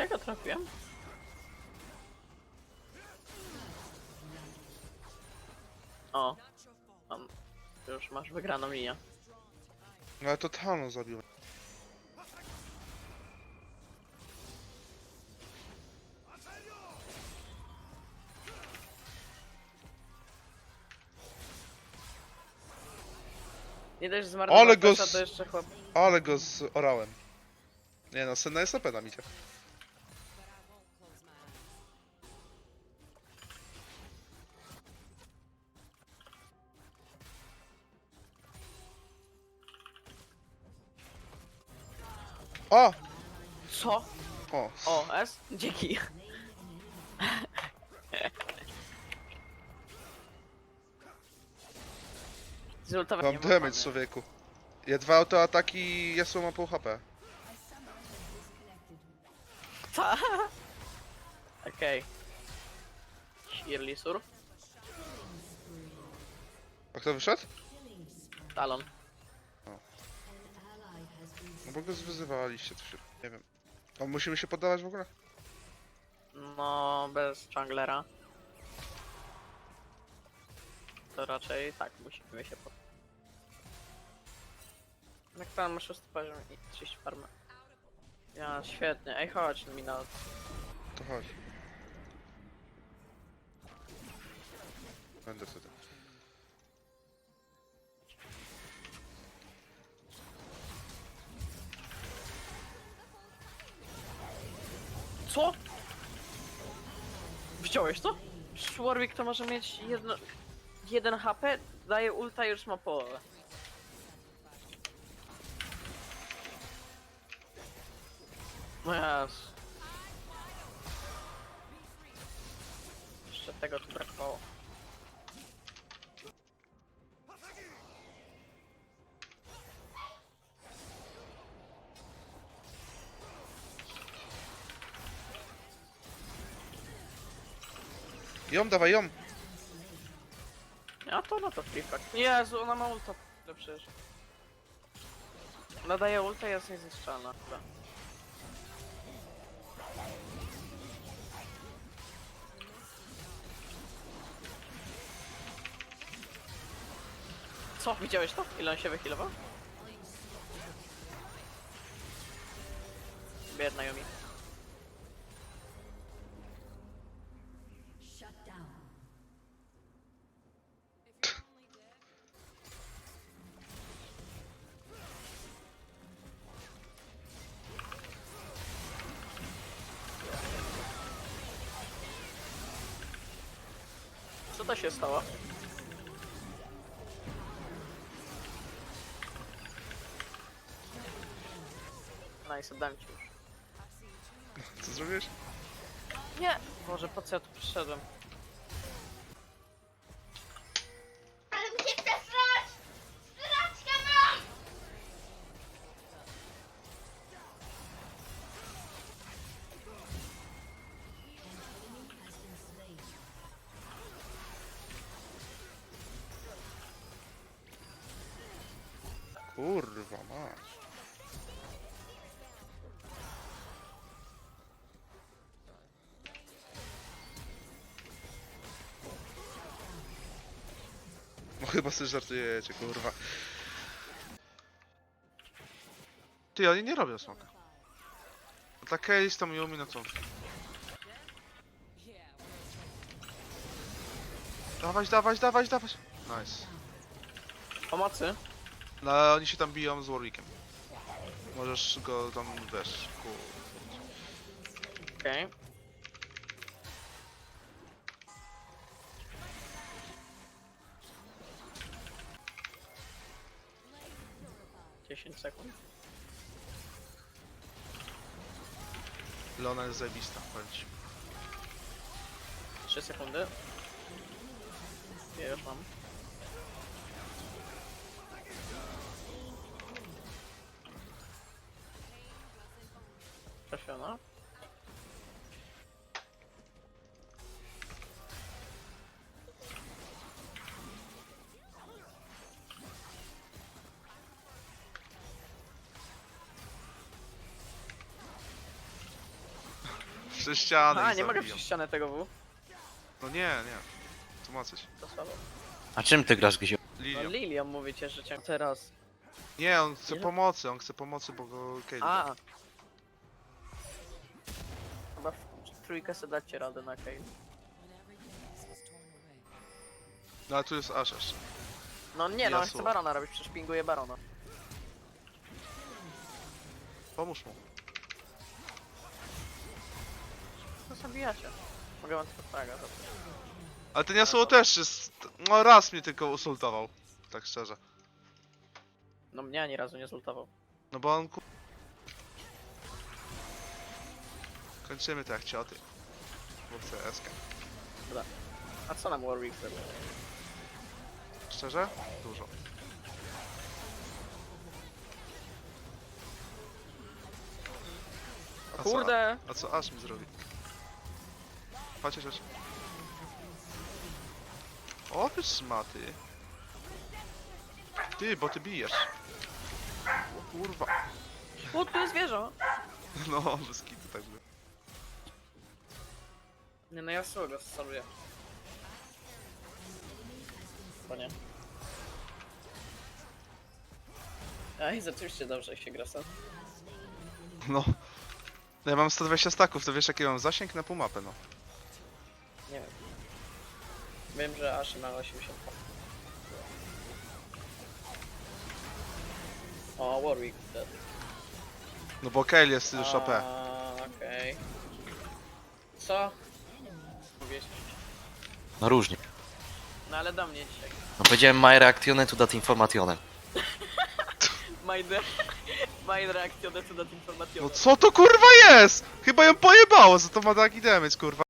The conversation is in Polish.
Czy ja go trafiłem? O. Mam. Już masz wygraną linię. No ale to Thanos zabił. Nie dość zmarnować Ale go to jeszcze chłop... Ale go zorałem. Nie no, Senna jest OP na micie. O! Co? O! O, S? Dzięki. Zultować Mam damage człowieku. Ja dwa autoataki, Yasuo ma pół HP. Co? Okej. Shirley Sur. A kto wyszedł? Talon. No bo go zwyzywaliście, to się... nie wiem. A musimy się poddawać w ogóle? No, bez junglera. To raczej tak, musimy się pod... Jak tam masz szósty poziom i 30 farmy. Ja, świetnie. Ej, chodź mi na... To chodź. Będę wtedy. Co? Widziałeś to? Warwick to może mieć jedno... jeden HP, daje ulta i już ma połowę. No jas. Jeszcze tego tu brakowało. Ją, dawaj ją! A to no to flipback. Jezu, ona ma ulta. No przecież. Nadaje ulta i jest niezniszczalna chyba. Co? Widziałeś to? Ile on się wyhealował? Biedna Yumi. Co się stało? Nice, oddam ci już. Co zrobiłeś? Nie! Boże, po co ja tu przyszedłem? Kurwa, masz. No chyba sobie żartujecie, kurwa. Ty, oni nie robią smoka. Dla Case tam Yumi, no co? Dawać, dawać, dawać, dawać. Nice. Pomocy? No, oni się tam biją z Warwickiem. Możesz go tam, wiesz, ku... Okej. Dziesięć sekund. Leona jest zajebista, powiem ci. Trzy sekundy. Ja już mam. Trafiona. Przez ścianę A, nie mogę zabiją. przez ścianę tego W. No nie, nie. Tu ma coś. To słabo. A czym ty grasz, Gziu? No Lilią. Lilią mówicie, że cię teraz. Nie, on chce Ile? pomocy, on chce pomocy, bo go. A. trójkę sobie dacie radę na Kale. No ale tu jest Ash jeszcze. No nie, no Yasuo. chcę barona robić, przecież pinguję barona. Pomóż mu. Co zabijacie? Mogę wam tylko fraga zabrać. Ale ten Yasuo też jest... No raz mnie tylko usultował. Tak szczerze. No mnie ani razu nie zultował. No bo on ku... Kończymy to jak cioty. Bo chcę SK. A co nam Warwick zrobił? Szczerze? Dużo. A co, kurde! a co Ash mi zrobi? Patrzcie rzecz. O, ty szmaty. Ty, bo ty bijesz. O kurwa. O, tu jest wieża! No, bez kitu tak było. Nie no, ja go saluję. To nie. Ej, rzeczywiście dobrze się gra sam. No. Ja mam 120 staków, to wiesz jaki mam zasięg na pół mapę, no. Nie wiem. Wiem, że Ashi ma 80. O, Warwick dead. No bo Kayle jest już OP. A, Okej. Co? Mówiłeś? No różnie. No ale do mnie dzisiaj. No powiedziałem my reactione to dat informatione. My, de- my reaction to that information. No co to kurwa jest? Chyba ją pojebało, za to ma taki damage, kurwa.